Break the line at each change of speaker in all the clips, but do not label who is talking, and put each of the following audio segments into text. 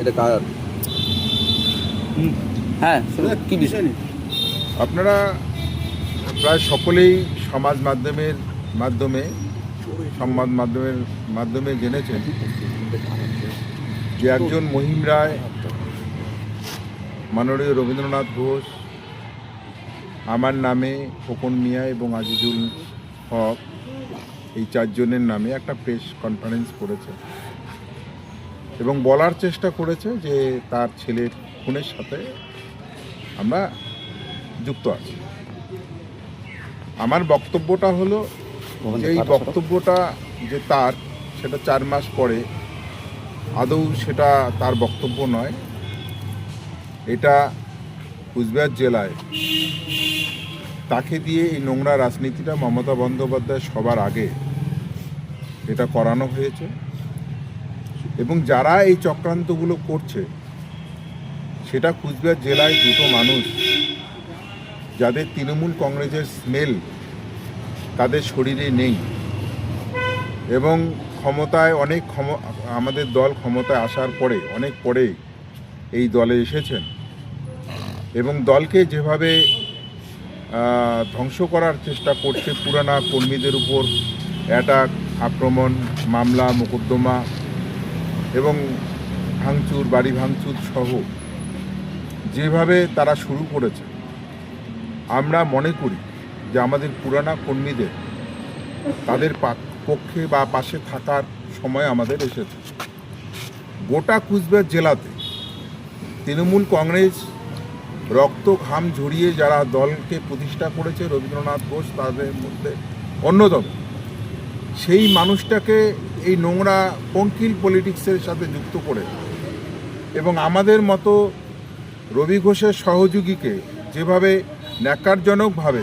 এটা কার? হ্যাঁ কি বিষয়?
আপনারা প্রায় সকলেই সমাজ মাধ্যমের মাধ্যমে, সংবাদ মাধ্যমের মাধ্যমে জেনেছেন যে একজন মহিম রায়, মাননীয় রবীন্দ্রনাথ ঘোষ আমার নামে খোকন মিয়া এবং আজিজুল হক, এই চারজনের নামে একটা প্রেস কনফারেন্স করেছে এবং বলার চেষ্টা করেছে যে তার ছেলের খুনের সাথে আমরা যুক্ত আছি। আমার বক্তব্যটা হলো যে এই বক্তব্যটা যে তার সেটা চার মাস পরে আদৌ সেটা তার বক্তব্য নয়। এটা কুচবিহার জেলায় তাকে দিয়ে এই নোংরা রাজনীতিটা মমতা বন্দ্যোপাধ্যায় সবার আগে এটা করানো হয়েছে। এবং যারা এই চক্রান্তগুলো করছে, সেটা কুচবিহার জেলায় দুটো মানুষ, যাদের তৃণমূল কংগ্রেসের স্মেল তাদের শরীরে নেই এবং ক্ষমতায় অনেক ক্ষম, আমাদের দল ক্ষমতায় আসার পরে, অনেক পরে এই দলে এসেছেন এবং দলকে যেভাবে ধ্বংস করার চেষ্টা করছে পুরানা কর্মীদের উপর, অ্যাটাক, আক্রমণ, মামলা, মোকদ্দমা এবং ভাঙচুর, বাড়ি ভাঙচুর সহ যেভাবে তারা শুরু করেছে, আমরা মনে করি যে আমাদের পুরানা কর্মীদের, তাদের পক্ষে বা পাশে থাকার সময় আমাদের এসেছে। গোটা কুচবিহার জেলাতে তৃণমূল কংগ্রেস রক্ত ঘাম ঝরিয়ে যারা দলকে প্রতিষ্ঠা করেছে, রবীন্দ্রনাথ ঘোষ তাদের মধ্যে অন্যতম। সেই মানুষটাকে এই নোংরা পঙ্কিল পলিটিক্সের সাথে যুক্ত করে এবং আমাদের মতো রবি ঘোষের সহযোগীকে যেভাবে ন্যাকারজনকভাবে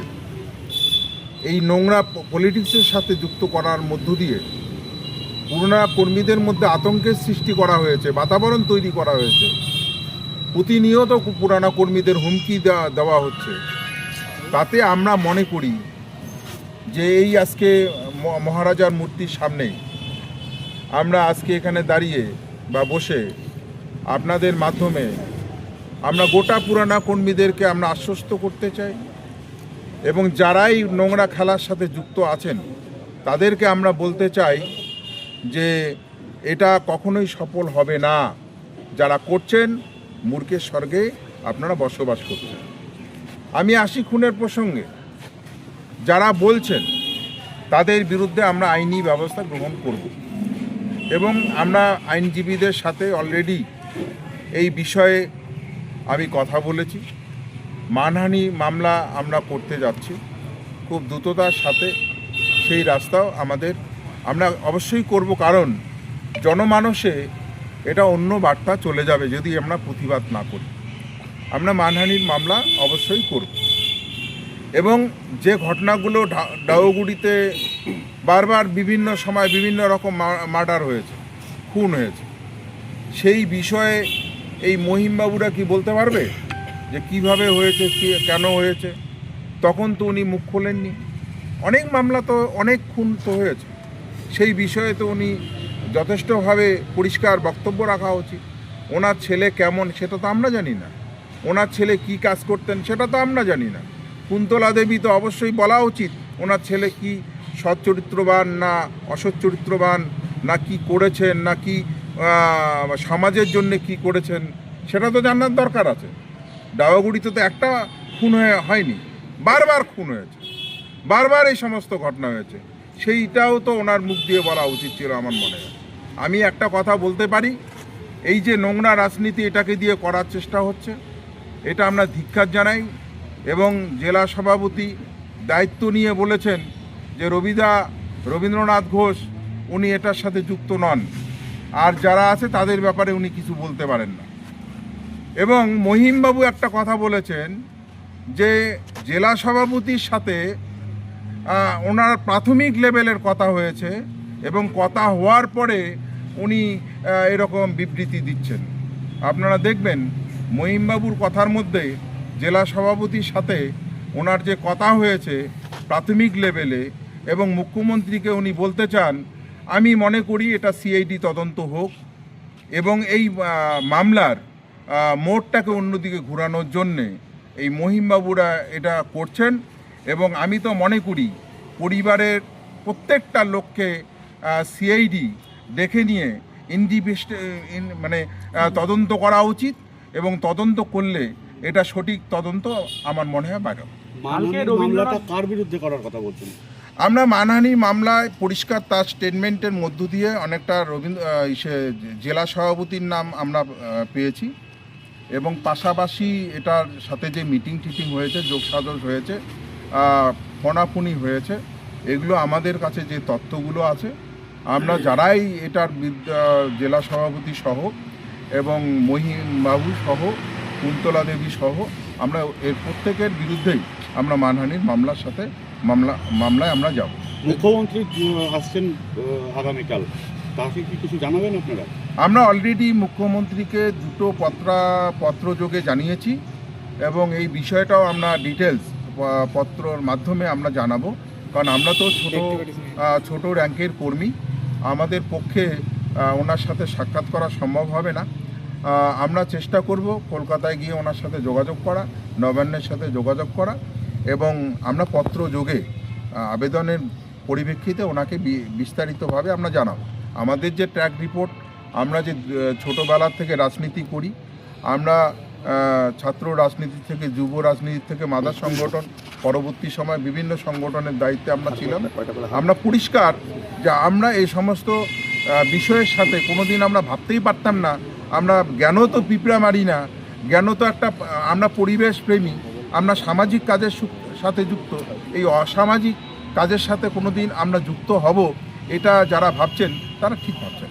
এই নোংরা পলিটিক্সের সাথে যুক্ত করার মধ্য দিয়ে পুরোনা কর্মীদের মধ্যে আতঙ্কের সৃষ্টি করা হয়েছে, বাতাবরণ তৈরি করা হয়েছে, প্রতিনিয়ত পুরানা কর্মীদের হুমকি দেওয়া হচ্ছে। তাতে আমরা মনে করি যে এই আজকে মহারাজার মূর্তির সামনে আমরা আজকে এখানে দাঁড়িয়ে বা বসে আপনাদের মাধ্যমে আমরা গোটা পুরানা কর্মীদেরকে আমরা আশ্বস্ত করতে চাই এবং যারাই নোংরা খেলার সাথে যুক্ত আছেন, তাদেরকে আমরা বলতে চাই যে এটা কখনোই সফল হবে না। যারা করছেন, মূর্খের স্বর্গে আপনারা বসবাস করছেন। আমি আসি খুনের প্রসঙ্গে। যারা বলছেন, তাদের বিরুদ্ধে আমরা আইনি ব্যবস্থা গ্রহণ করব। এবং আমরা আইনজীবীদের সাথে অলরেডি এই বিষয়ে আমি কথা বলেছি। মানহানি মামলা আমরা করতে যাচ্ছি। খুব দ্রুততার সাথে সেই রাস্তাও আমাদের আমরা অবশ্যই করব কারণ জনমানসে এটা অন্য বার্তা চলে যাবে যদি আমরা প্রতিবাদ না করি। আমরা মানহানির মামলা অবশ্যই করব। এবং যে ঘটনাগুলো ডাউগুড়িতে বারবার বিভিন্ন সময় বিভিন্ন রকম মার্ডার হয়েছে, খুন হয়েছে। সেই বিষয়ে এই মহিমবাবুরা কি বলতে পারবে? যে কীভাবে হয়েছে কেন হয়েছে? তখন তো উনি মুখ খোলেননি। অনেক মামলা তো, অনেক খুন তো হয়েছে। সেই বিষয়ে তো উনি যথেষ্টভাবে পরিষ্কার বক্তব্য রাখা উচিত। ওনার ছেলে কেমন সেটা তো আমরা জানি না। ওনার ছেলে কি কাজ করতেন, সেটা তো আমরা জানি না। কুন্তলা দেবী তো অবশ্যই বলা উচিত, ওনার ছেলে কি সৎ চরিত্রবান না অসৎ চরিত্রবান না কি করেছেন, না কি সমাজের জন্য কি করেছেন, সেটা তো জানার দরকার আছে। ডাওয়াগুড়িতে তো একটা খুন হয়ে হয়নি, বারবার খুন হয়েছে, বারবার এই সমস্ত ঘটনা হয়েছে। সেইটাও তো ওনার মুখ দিয়ে বলা উচিত ছিল আমার মনে হয়। আমি একটা কথা বলতে পারি, এই যে নোংরা রাজনীতি এটাকে দিয়ে করার চেষ্টা হচ্ছে, এটা আমরা ধিক্ষার জানাই এবং জেলা সভাপতি দায়িত্ব নিয়ে বলেছেন যে রবিদা, রবীন্দ্রনাথ ঘোষ, উনি এটার সাথে যুক্ত নন। আর যারা আছে তাদের ব্যাপারে উনি কিছু বলতে পারেন না। এবং মহিমবাবু একটা কথা বলেছেন যে জেলা সভাপতির সাথে ওনার প্রাথমিক লেভেলের কথা হয়েছে এবং কথা হওয়ার পরে উনি এরকম বিবৃতি দিচ্ছেন। আপনারা দেখবেন, মহিমবাবুর কথার মধ্যে জেলা সভাপতির সাথে ওনার যে কথা হয়েছে প্রাথমিক লেভেলে এবং মুখ্যমন্ত্রীকে উনি বলতে চান আমি মনে করি এটা সিআইডি তদন্ত হোক এবং এই মামলার মোড়টাকে অন্যদিকে ঘোরানোর জন্যে এই মহিমবাবুরা এটা করছেন এবং আমি তো মনে করি পরিবারের প্রত্যেকটা লোককে সিআইডি দেখে নিয়ে ইনডিভেস্ট মানে তদন্ত করা উচিত এবং তদন্ত করলে এটা সঠিক তদন্ত আমার মনে হয় বাইরে
কার বিরুদ্ধে করার কথা বলছেন?
আমরা মানহানি মামলায় পরিষ্কার তার স্টেটমেন্টের মধ্য দিয়ে অনেকটা রবীন্দ্র জেলা সভাপতির নাম আমরা পেয়েছি। এবং পাশাপাশি এটার সাথে যে মিটিং টিটিং হয়েছে যোগসাজস হয়েছে ফোনাফুনি হয়েছে, এগুলো আমাদের কাছে যে তথ্যগুলো আছে, আমরা যারাই এটার জেলা সভাপতি সহ এবং মহিম বাবু সহ, কুন্তলা দেবী সহ, আমরা এর প্রত্যেকের বিরুদ্ধেই আমরা মানহানির মামলার সাথে মামলা মামলায় আমরা যাব।
মুখ্যমন্ত্রী আসছেন আগামীকাল। তাকে কি কিছু জানাবেন আপনারা?
আমরা অলরেডি মুখ্যমন্ত্রীকে দুটো পত্রা পত্রযোগে জানিয়েছি এবং এই বিষয়টাও আমরা ডিটেলস পত্রর মাধ্যমে আমরা জানাব। কারণ আমরা তো ছোট ছোট র্যাঙ্কের কর্মী। আমাদের পক্ষে ওনার সাথে সাক্ষাৎ করা সম্ভব হবে না। আমরা চেষ্টা করব কলকাতায় গিয়ে ওনার সাথে যোগাযোগ করা নবান্নের সাথে যোগাযোগ করা। এবং আমরা পত্র যোগে আবেদনের পরিপ্রেক্ষিতে ওনাকে বিস্তারিতভাবে আমরা জানাব। আমাদের যে ট্র্যাক রিপোর্ট, আমরা যে ছোটোবেলার থেকে রাজনীতি করি, আমরা ছাত্র রাজনীতি থেকে, যুব রাজনীতি থেকে, মাদার সংগঠন, পরবর্তী সময় বিভিন্ন সংগঠনের দায়িত্বে আমরা ছিলাম। আমরা পরিষ্কার যে আমরা এই সমস্ত বিষয়ের সাথে কোনোদিন আমরা ভাবতেই পারতাম না। আমরা জ্ঞানও তো পিঁপড়া মারি না। জ্ঞান তো একটা আমরা পরিবেশ প্রেমী আমরা সামাজিক কাজের সাথে যুক্ত। এই অসামাজিক কাজের সাথে কোনোদিন আমরা যুক্ত হব এটা যারা ভাবছেন তারা ঠিক ভাবছেন।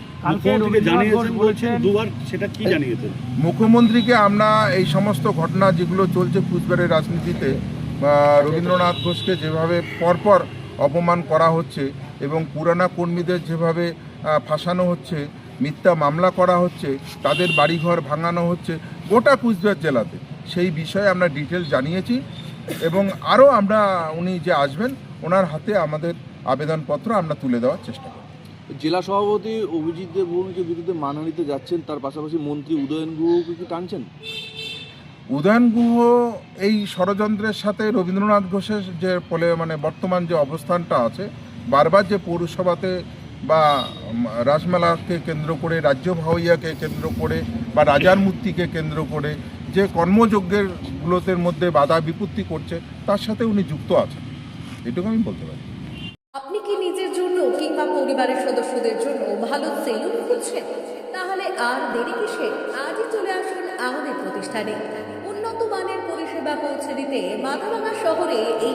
মুখ্যমন্ত্রীকে
আমরা এই সমস্ত ঘটনা যেগুলো চলছে কুচবিহারের রাজনীতিতে রবীন্দ্রনাথ ঘোষকে যেভাবে পরপর অপমান করা হচ্ছে এবং পুরানা কর্মীদের যেভাবে ফাঁসানো হচ্ছে মিথ্যা মামলা করা হচ্ছে তাদের বাড়িঘর ভাঙানো হচ্ছে গোটা কুচবিহার জেলাতে। সেই বিষয়ে আমরা ডিটেল জানিয়েছি এবং আরও আমরা উনি যে আসবেন ওনার হাতে আমাদের আবেদনপত্র আমরা তুলে দেওয়ার চেষ্টা করি
জেলা সভাপতি অভিজিৎ দেব ভৌমিকের বিরুদ্ধে মানহানিতে যাচ্ছেন তার পাশাপাশি মন্ত্রী উদয়ন গুহকে কি টানছেন?
উদয়ন গুহ এই ষড়যন্ত্রের সাথে রবীন্দ্রনাথ ঘোষের যে বলে মানে বর্তমান যে অবস্থানটা আছে বারবার যে পৌরসভাতে বা রাসমেলাকে কেন্দ্র করে, রাজ্য ভাওয়াইয়াকে কেন্দ্র করে বা রাজার মূর্তিকে কেন্দ্র করে যে কর্মযজ্ঞের গুলোতের মধ্যে বাধা বিপত্তি করছে, তার সাথে উনি যুক্ত আছেন। এটুকু আমি বলতে পারি।
আপনি কি নিজের জন্য কিংবা পরিবারের সদস্যদের জন্য ভালো সেলুন খুঁজছেন? তাহলে আর দেরি কিসে আজই চলে আসুন আমাদের প্রতিষ্ঠানে। উন্নত মানের পরিষেবা পৌঁছে দিতে মাথাভাঙা শহরে এই